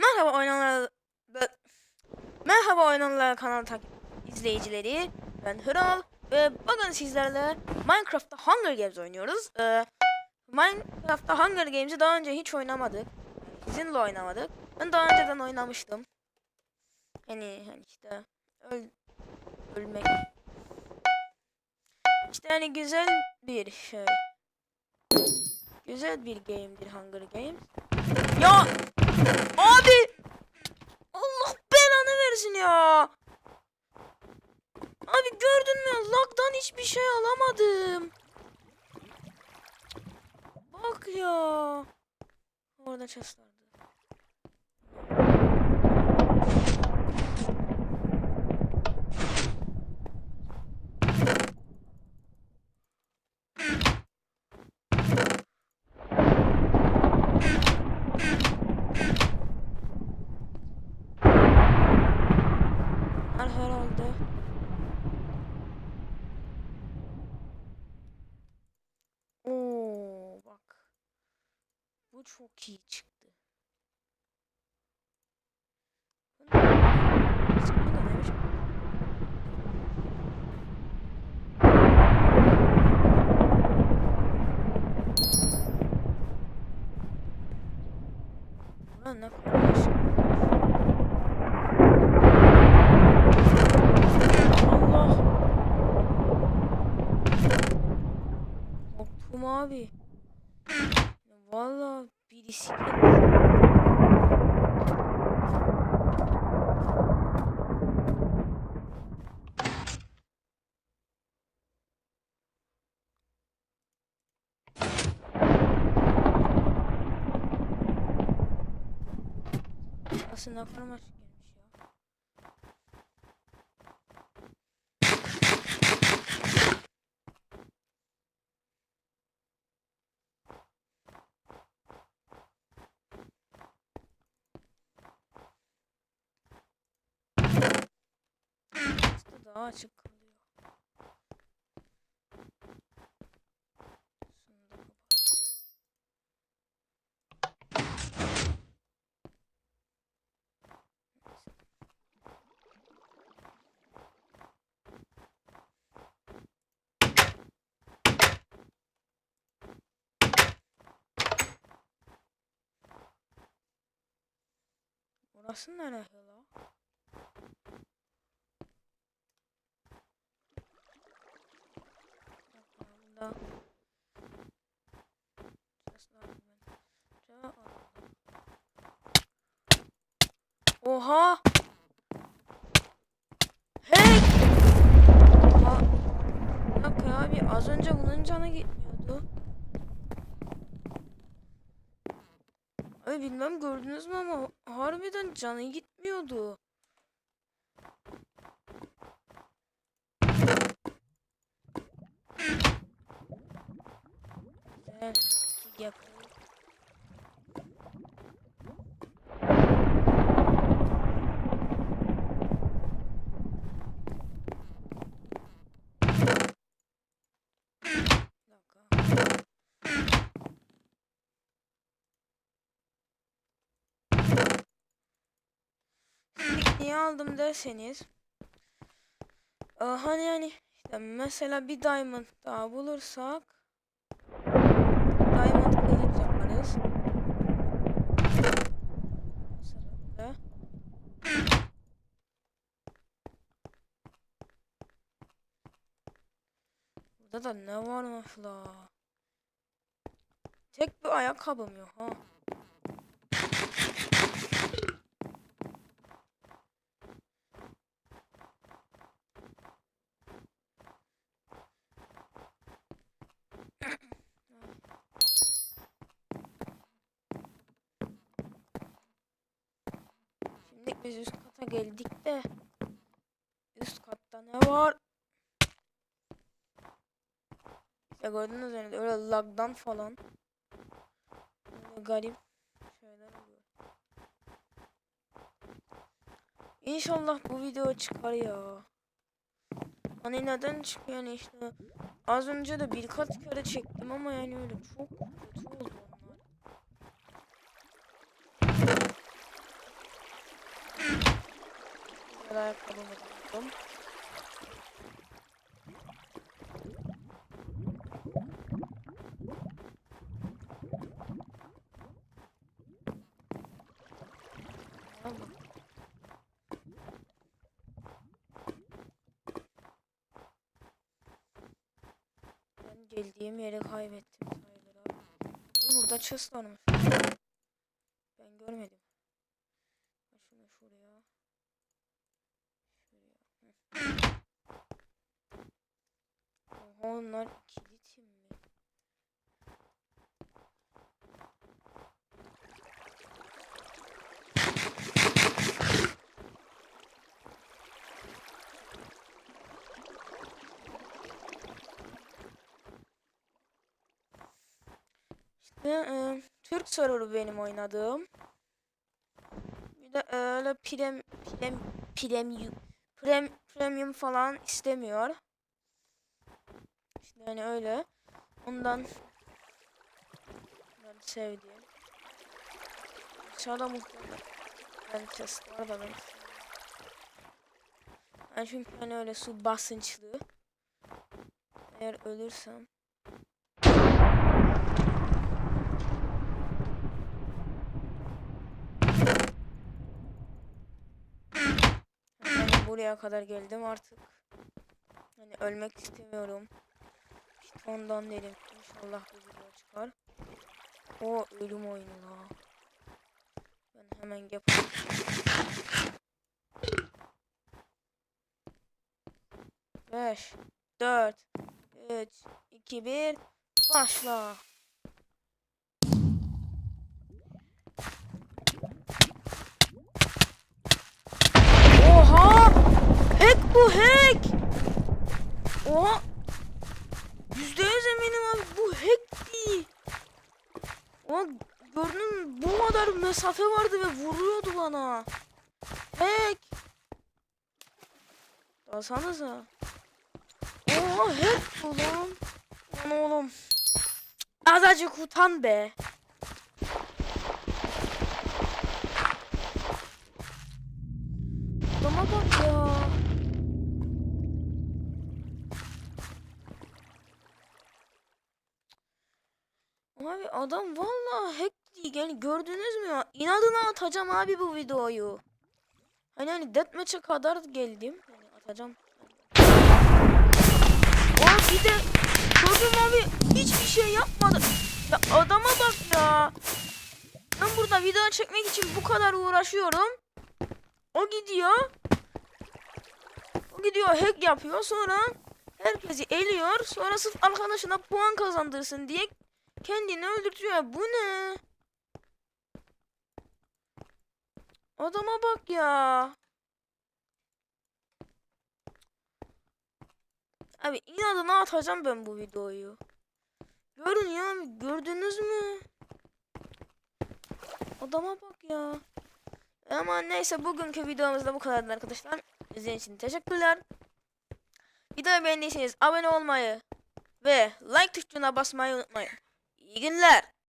Merhaba oynanlar Merhaba oynanlar kanalı izleyicileri. Ben Hıral ve bugün sizlerle Minecraft'ta Hunger Games oynuyoruz. Ee, Minecraft'ta Hunger Games'i daha önce hiç oynamadık. Sizinle oynamadık. Ben daha önceden oynamıştım. Hani, hani işte öl ölmek. İşte hani güzel bir şey. Güzel bir game'dir Hunger Games. Ya Abi! Allah belanı versin ya. Abi gördün mü? Lag'dan hiçbir şey alamadım. Bak ya. Orada chest herhalde. Oo bak. Bu çok iyi çıktı. Allah. Korktum abi. Aslında karmaşık gelmiş ya. İşte daha açık Orası neresi la? Bunda Sesler ben. Oha! Hey! Oha! Bir dakika abi az önce bunun canı gitmiyordu. Bilmem gördünüz mü ama harbiden canı gitmiyordu. Güzel. Yapalım. Niye aldım derseniz e, hani yani işte mesela bir diamond daha bulursak diamond kılıç yaparız. Burada da ne varmış la? Tek bir ayakkabım yok ha. Biz üst kata geldik de üst katta ne var? İşte gördüğünüz üzere öyle lagdan falan böyle garip şeyler oluyor. İnşallah bu video çıkar ya. Hani neden çıkıyor yani işte az önce de birkaç kere çektim ama yani öyle çok kötü oldu Güzel ayakkabımı. Ben geldiğim yeri kaybettim sayılır abi. Burada varmış. Ben görmedim. Onlar kilitim mi? İşte e, Türk serverı benim oynadığım. Bir de öyle prem, prem, premium, prem, premium falan istemiyor. Yani öyle. Ondan ben sevdiğim. Aşağıda muhtemelen ben test var da ben. Ben çünkü hani öyle su basınçlı. Eğer ölürsem Ben buraya kadar geldim artık. Hani ölmek istemiyorum. Ondan dedim. İnşallah bu video çıkar. O ölüm oyunu la. Ben hemen yapayım. Beş, dört, üç, iki, bir, başla. Oha! Hack bu hack! Oha! Yüzde yüz eminim abi bu hack değil. Oha gördün bu kadar mesafe vardı ve vuruyordu bana. Hack! Dalsanıza. Oha hack bu lan. Lan oğlum. Azıcık utan be. Adama bak ya. Abi adam vallahi hack. Yani gördünüz mü? İnadına atacağım abi bu videoyu. Hani hani deathmatch'e kadar geldim. Yani atacağım. Aa bir de gördüm abi hiçbir şey yapmadı. Ya adama bak ya. Ben burada video çekmek için bu kadar uğraşıyorum. O gidiyor. O gidiyor hack yapıyor sonra herkesi eliyor. Sonra sırf arkadaşına puan kazandırsın diye kendini öldürtüyor. Bu ne? Adama bak ya. Abi inadına atacağım ben bu videoyu. Görün ya gördünüz mü? Adama bak ya. Ama neyse bugünkü videomuz da bu kadardı arkadaşlar. İzlediğiniz için teşekkürler. Videoyu beğendiyseniz abone olmayı ve like tuşuna basmayı unutmayın. İyi günler.